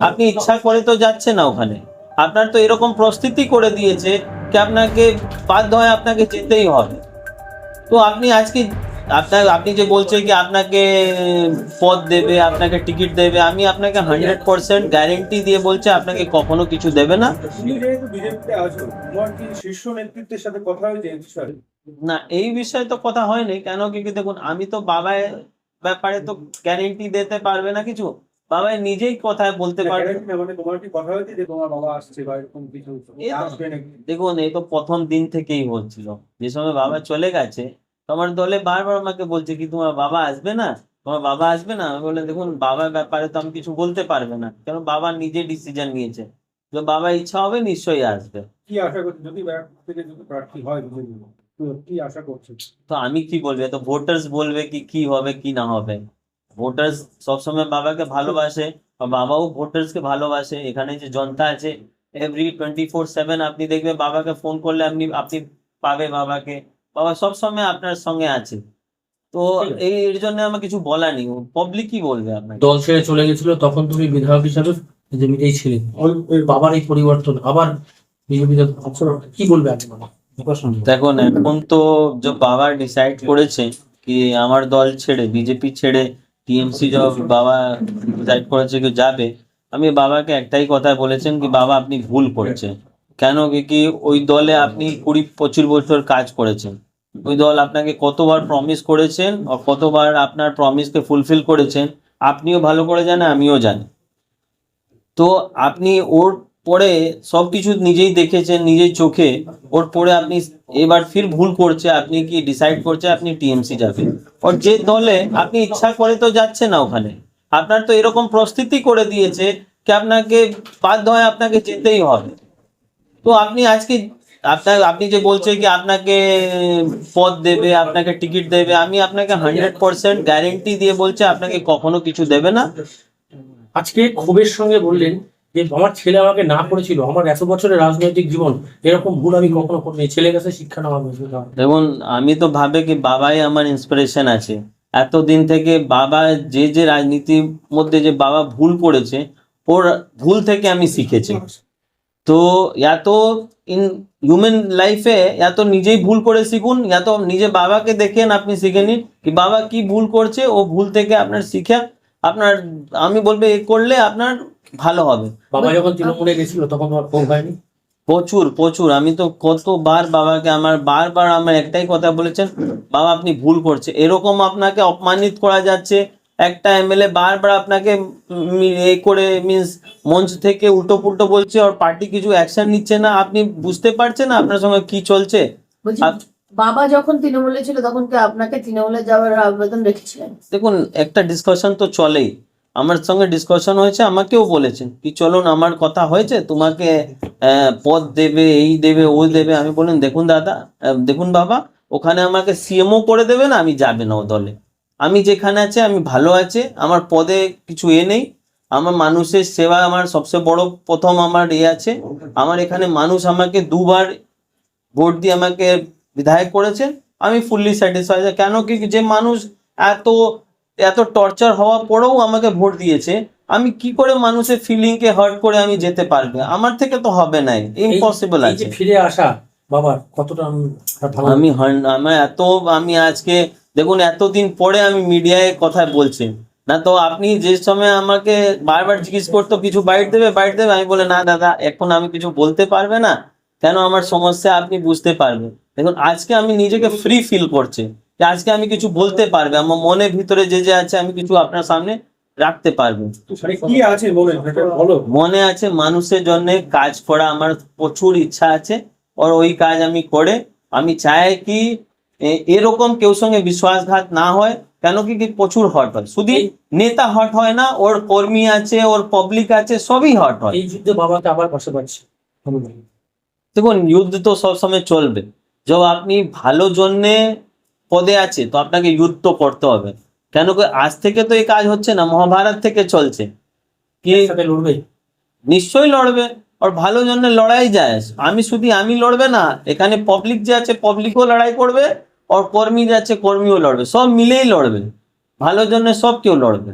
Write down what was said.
আপনি ইচ্ছা করে তো যাচ্ছে না ওখানে। আপনার তো এরকম প্রস্তুতি করে দিয়েছে কি আপনাকে বাধ্য হয় আপনাকে যেতেই হবে। তো আপনি আজকে আপনার আপনি যে বলছেন কি আপনাকে পদ দেবে আপনাকে টিকিট দেবে আমি আপনাকে হান্ড্রেড পার্সেন্ট গ্যারেন্টি দিয়ে বলছি আপনাকে কখনো কিছু দেবে না। শীর্ষ নেতৃত্বের সাথে কথা হয়েছে না এই বিষয়ে তো কথা হয়নি কেন কি দেখুন আমি তো বাবায় ব্যাপারে তো গ্যারেন্টি দিতে পারবে না কিছু? বাবা নিজেই কথায় বলতে পারবে। মানে তোমার কি কথা হয়েছে যে তোমার বাবা আসছে বা এরকম কিছু আসবে নাকি? দেখুন এই তো প্রথম দিন থেকেই বলছিল। যে সময় বাবা চলে গেছে তোমার দলে বারবার আমাকে বলছে কি তোমার বাবা আসবে না? তোমার বাবা আসবে না? আমি বললাম দেখুন বাবার ব্যাপারে তো আমি কিছু বলতে পারবে না। কেন বাবা নিজে ডিসিশন নিয়েছে। তো বাবা ইচ্ছা হবে নিশ্চয়ই আসবে। কি আশা করছ যদি থেকে যদি প্রার্থী হয় কি আশা করছ তো আমি কি বলব? তো ভোটার্স বলবে কি কি হবে কি না হবে। ভোটার্স সবসময় বাবাকে ভালোবাসে বা বাবাও ভোটার্সকে ভালোবাসে। এখানে যে জনতা আছে এভরি টোয়েন্টি ফোর সেভেন আপনি দেখবে বাবাকে ফোন করলে আপনি আপনি পাবে বাবাকে। বাবা সবসময় আপনার সঙ্গে আছে। তো এই এর জন্য আমার কিছু বলার নেই। পাবলিক কি বলবে আপনাকে? দল ছেড়ে চলে গেছিল তখন তুমি বিধায়ক হিসাবে বিজেপিতেই ছিলেন বাবার এই পরিবর্তন আবার বিজেপিতে কি বলবে আজকে দেখুন এখন তো যে বাবা ডিসাইড করেছে কি আমার দল ছেড়ে বিজেপি ছেড়ে টিএমসি জব বাবা ডিসাইড করেছে কি যাবে। আমি বাবাকে একটাই কথা বলেছেন কি, বাবা, আপনি ভুল করছেন। কেন কি কি ওই দলে আপনি কুড়ি, পঁচিশ বছর কাজ করেছেন। ওই দল আপনাকে কতবার প্রমিস করেছেন কতবার আপনার প্রমিসকে ফুলফিল করেছেন। আপনিও ভালো করে জানেন, আমিও জানি। তো আপনি ওর পরে সবকিছু নিজেই দেখেছেন নিজের চোখে। ওর পরে আপনি এবার ফির ভুল করছে, আপনি কি ডিসাইড করছে, আপনি টিএমসি যাবেন আর যে দলে আপনি ইচ্ছা করে তো যাচ্ছে না ওখানে। আপনার তো এরকম প্রস্তুতি করে দিয়েছে কি আপনাকে বাধ্য হয় আপনাকে যেতেই হবে। তো আপনি আজকে আপনার, আপনি যে বলছে কি আপনাকে পদ দেবে, আপনাকে টিকিট দেবে, আমি আপনাকে হান্ড্রেড পার্সেন্ট গ্যারেন্টি দিয়ে বলছি, আপনাকে কখনো কিছু দেবে না। আজকে ক্ষোভের সঙ্গে বললেন যে আমার ছেলে আমাকে না করেছিল, আমার এত বছরের রাজনৈতিক জীবন, এরকম ভুল আমি কখনো করিনি। ছেলে কাছে শিক্ষা নেওয়া দেখুন, আমি তো ভাবে কি বাবাই আমার ইন্সপিরেশন আছে। এতদিন থেকে বাবা যে যে রাজনীতির মধ্যে যে বাবা ভুল করেছে, ওর ভুল থেকে আমি শিখেছি। তো এত ইন হিউম্যান লাইফে এত নিজেই ভুল করে শিখুন, এত নিজে বাবাকে দেখেন আপনি শিখে নিন, কি বাবা কি ভুল করছে, ও ভুল থেকে আপনার শিখে আপনার আমি বলব এ করলে আপনার ভালো হবে। বাবা যখন তৃণমূলে গেছিল তখন ক্ষোভ হয়নি? প্রচুর প্রচুর। আমি তো কতবার বাবাকে আমার বারবার আমার একটাই কথা বলেছেন বাবা আপনি ভুল করছে। এরকম আপনাকে অপমানিত করা যাচ্ছে একটা এমএলএ বারবার আপনাকে এ করে মিন্স মঞ্চ থেকে উল্টো পুল্টো বলছে আর পার্টি কিছু অ্যাকশন নিচ্ছে না। আপনি বুঝতে পারছেন না আপনার সঙ্গে কি চলছে? বাবা যখন তৃণমূলে ছিল, তখন কি আপনাকে তৃণমূলে যাওয়ার আবেদন রেখেছিলেন? দেখুন, একটা ডিসকাশন তো চলেই। আমার সঙ্গে ডিসকাশন হয়েছে, আমাকেও বলেছেন কি, চলুন, আমার কথা হয়েছে, তোমাকে পদ দেবে, এই দেবে, ও দেবে। আমি বললাম, দেখুন দাদা দেখুন বাবা, ওখানে আমাকে সিএমও করে দেবে না, আমি যাবে না ও দলে। আমি যেখানে আছে, আমি ভালো আছে, আমার পদে কিছু এ নেই। আমার মানুষের সেবা আমার সবচেয়ে বড়, প্রথম আমার এ আছে। আমার এখানে মানুষ আমাকে দুবার ভোট দিয়ে আমাকে বিধায়ক করেছেন আমি ফুললি স্যাটিসফাইড কেন কি যে মানুষ এত এত টর্চার হওয়ার পরেও আমাকে ভোট দিয়েছে আমি কি করে মানুষের ফিলিং কে হার্ট করে আমি যেতে পারবে? আমার থেকে তো হবে না ইম্পসিবল আছে। ফিরে আসা বাবার কতটা আমি আমার এত আমি আজকে দেখুন এতদিন পরে আমি মিডিয়ায় কথা বলছি। না তো আপনি যে সময় আমাকে বারবার জিজ্ঞেস করতো কিছু বাইট দেবে বাইট দেবে আমি বলে না দাদা এখন আমি কিছু বলতে পারবে না। কেন আমার সমস্যা আপনি বুঝতে পারবেন? দেখুন আজকে আমি নিজেকে ফ্রি ফিল করছি। যে আজকে আমি কিছু বলতে পারবে আমার মনের ভিতরে যে যে আছে আমি কিছু আপনার সামনে রাখতে পারব। মানে আছে মনে আছে মানুষের জন্য কাজ করা আমার প্রচুর ইচ্ছা আছে আর ওই কাজ আমি করে আমি চাই কি এরকম কেউ সঙ্গে বিশ্বাসঘাত না হয় কেন কি কি প্রচুর হট হয়। শুধু নেতা হট হয় না ওর কর্মী আছে ওর পাবলিক আছে সবই হট হয়। এই যুদ্ধে বাবাকে আবার পাশে পাচ্ছি দেখুন যুদ্ধ তো সবসময় চলবে। যখন আপনি ভালো জন্যে পদে আছে তো আপনাকে যুদ্ধ করতে হবে। কেন কি আজ থেকে তো এই কাজ হচ্ছে না মহাভারত থেকে চলছে। কি লড়বে? নিশ্চয়ই লড়বে। আর ভালো জন্য লড়াই যায়। আমি শুধু আমি লড়বে না এখানে পাবলিক যে আছে পাবলিকও লড়াই করবে আর কর্মী যে আছে কর্মীও লড়বে। সব মিলেই লড়বে। ভালো জন্য সব কেউ লড়বে।